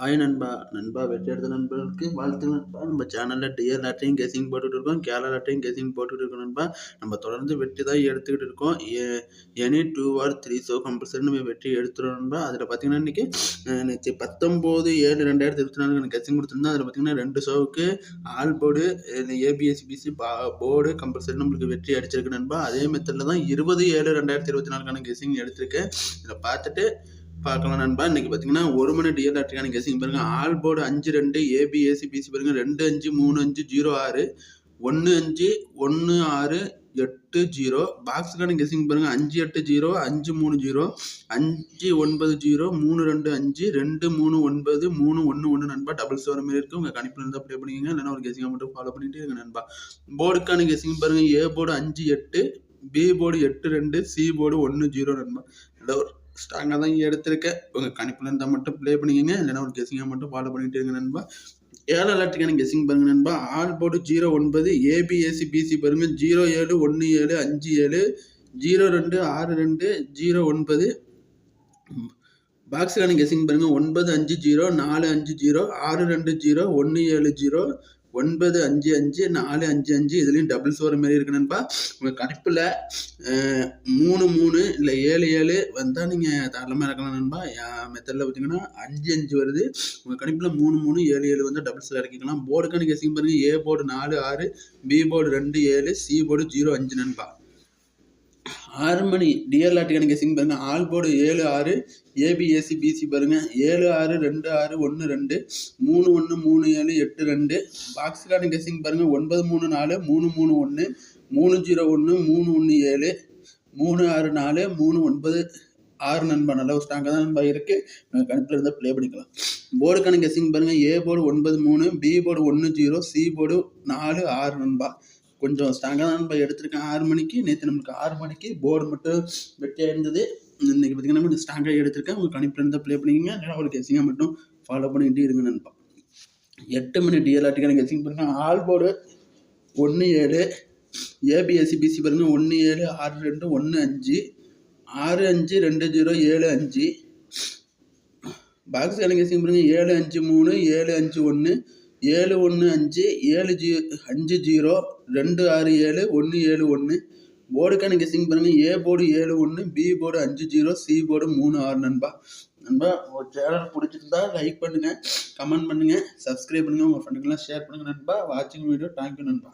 Hi நண்பா நண்பா வெற்றி எடுத்த நண்பர்களுக்கு வாழ்த்துக்கள் நண்பா. நம்ம சேனலில் டிஎல் லாட்டையும் கெஸிங் போட்டுகிட்டு இருக்கோம். கேரளா லாட்டையும் கெஸிங் போட்டுட்டு இருக்கோம் நண்பா. நம்ம தொடர்ந்து வெற்றி தான் எடுத்துக்கிட்டு இருக்கோம். Any two or three show compulsory நம்ம வெற்றி எடுத்துகிறோம் நண்பா. அதில் பார்த்தீங்கன்னா இன்றைக்கி நேற்று பத்தொம்போது ஏழு ரெண்டாயிரத்தி இருபத்தி நாலு எனக்கு கெஸிங் கொடுத்துருந்தோம் அதில் பார்த்தீங்கன்னா ரெண்டு ஷோவுக்கு all board A B S P C board compulsory நம்மளுக்கு வெற்றி அடிச்சிருக்கு நண்பா. அதே மெத்தடில் தான் இருபது ஏழு ரெண்டாயிரத்தி இருபத்தி நாலுக்கான கெஸிங் எடுத்திருக்கேன். இதில் பார்த்துட்டு பார்க்கலாம் நண்பா. இன்னைக்கு பார்த்தீங்கன்னா ஒரு மணி டிஎல் ஆட்ரிக்கான கேசிங் பாருங்கள் ஆல் போர்டு அஞ்சு ரெண்டு ஏபிஎஸ்சி பிசி பாருங்க. ரெண்டு அஞ்சு மூணு அஞ்சு ஜீரோ ஆறு. ஒன்று அஞ்சு ஒன்று ஆறு எட்டு ஜீரோ பாக்ஸுக்கான கெஸிங் பாருங்கள் அஞ்சு எட்டு ஜீரோ அஞ்சு மூணு ஜீரோ அஞ்சு ஒன்பது ஜீரோ மூணு ரெண்டு அஞ்சு. ரெண்டு மூணு ஒன்பது மூணு ஒன்று ஒன்று நண்பா. டபுள்ஸ் வர மாதிரி இருக்குது உங்கள் கணிப்பில் இருந்தால் அப்படியே பண்ணிக்கங்க இல்லைன்னா ஒரு கெஸிங்கை மட்டும் ஃபாலோ பண்ணிட்டு இருங்க நண்பா. போர்டுக்கான கெஸிங் பாருங்கள் ஏ போர்டு அஞ்சு எட்டு பி போர்டு எட்டு ரெண்டு சி போர்டு ஒன்று ஜீரோ நண்பா. இல்லை ஒரு ஸ்ட்ராங்காக தான் எடுத்திருக்கேன். உங்கள் கணிப்பில் இருந்தால் மட்டும் ப்ளே பண்ணிக்கங்க. இல்லைன்னா ஒரு கெஸிங்காக மட்டும் ஃபாலோ பண்ணிட்டு இருங்க நண்பா. ஏழு அலர்ட்டுக்கான கெஸிங் பாருங்க நண்பா. ஆல் போர்டு ஜீரோ ஒன்பது ஏபிஎஸ்சி பிசி பாருங்க. ஜீரோ ஏழு ஒன்று ஏழு அஞ்சு ஏழு ஜீரோ ரெண்டு ஆறு ரெண்டு ஜீரோ ஒன்பது. பாக்ஸுக்கான கெஸிங் பாருங்க. ஒன்பது அஞ்சு ஜீரோ நாலு அஞ்சு ஜீரோ ஆறு ரெண்டு ஜீரோ ஒன்று ஏழு ஜீரோ ஒன்பது அஞ்சு அஞ்சு நாலு அஞ்சு அஞ்சு இதுலேயும் டபுள்ஸ் வர மாதிரி இருக்கு நண்பா. உங்கள் கணிப்பில் மூணு மூணு இல்லை ஏழு ஏழு வந்தால் நீங்கள் தாராளமாக இறக்கலாம் நண்பா. என் மெத்தடில் பார்த்தீங்கன்னா அஞ்சு அஞ்சு வருது. உங்கள் கணிப்பில் மூணு மூணு ஏழு ஏழு வந்து டபுள்ஸில் இறக்கிக்கலாம். போர்டுக்கான கெஸிங் பாருங்கள் ஏ போர்டு நாலு ஆறு பி போர்டு ரெண்டு ஏழு சி போர்டு ஜீரோ அஞ்சு நண்பா. ஹார்மனி டிஎல்ஆர்டி கணக்கு சிங் கெஸிங் பாருங்க. ஆல் போர்டு ஏழு ஆறு ஏபிஎஸ்சி பிசி பாருங்க. ஏழு ஆறு ரெண்டு ஆறு ஒன்று ரெண்டு மூணு ஒன்று மூணு ஏழு எட்டு ரெண்டு. பாக்ஸ் கணக்கு கெஸிங் பாருங்க. ஒன்பது மூணு நாலு மூணு மூணு ஒன்று மூணு ஜீரோ ஒன்று மூணு ஒன்று ஏழு மூணு ஆறு நாலு மூணு ஒன்பது ஆறு நண்பா. நல்ல ஒரு ஸ்ட்ராங்காக தான் நண்பா இருக்குது கணக்கில் இருந்தால் ப்ளே பண்ணிக்கலாம். போர்டுக்கான கெஸிங் பாருங்கள் ஏ போர்டு ஒன்பது மூணு பி போர்டு ஒன்று ஜீரோ சி போர்டு நாலு ஆறு நண்பா. கொஞ்சம் ஸ்ட்ராங்காக தான் நம்ம எடுத்திருக்கேன் ஆறு மணிக்கு நேற்று நம்மளுக்கு ஆறு மணிக்கு போர்டு மட்டும் வெட்டியாக இருந்தது இன்றைக்கி பார்த்திங்கன்னா கொஞ்சம் ஸ்ட்ராங்காக எடுத்திருக்கேன். உங்களுக்கு கணிப்பில் இருந்தால் ப்ளே பண்ணிக்கங்க. இல்லைனா ஒரு கெஸிங்காக மட்டும் ஃபாலோ பண்ணிகிட்டே இருங்க நண்பா. எட்டு மணி டிஎல்ஆர்டிக்கான கெஸிங் பாருங்கள் ஆல் போர்டு ஒன்று ஏழு ஏபிஎஸ்சி பிசி பாருங்கள் ஒன்று ஏழு ஆறு ரெண்டு ஒன்று அஞ்சு ஆறு அஞ்சு ரெண்டு ஜீரோ ஏழு அஞ்சு. பாக்ஸ் கணக்கு பாருங்கள் ஏழு அஞ்சு மூணு ஏழு அஞ்சு ஒன்று ஏழு ஒன்று அஞ்சு ஏழு ஜீ அஞ்சு ஜீரோ ரெண்டு ஆறு ஏழு ஒன்று ஏழு ஒன்று. போர்டுக்கான கெஸ்ஸிங் பண்ணுங்கள் ஏ போர்டு ஏழு ஒன்று பி போர்டு அஞ்சு ஜீரோ சி போர்டு மூணு ஆறு நண்பா. நண்பா ஒரு சேனல் பிடிச்சிருந்தா லைக் பண்ணுங்கள் கமெண்ட் பண்ணுங்கள் சப்ஸ்கிரைப் பண்ணுங்கள் உங்கள் ஃப்ரெண்டுக்கெல்லாம் ஷேர் பண்ணுங்கள் நண்பா. வாட்சிங் வீடியோ தேங்க்யூ நண்பா.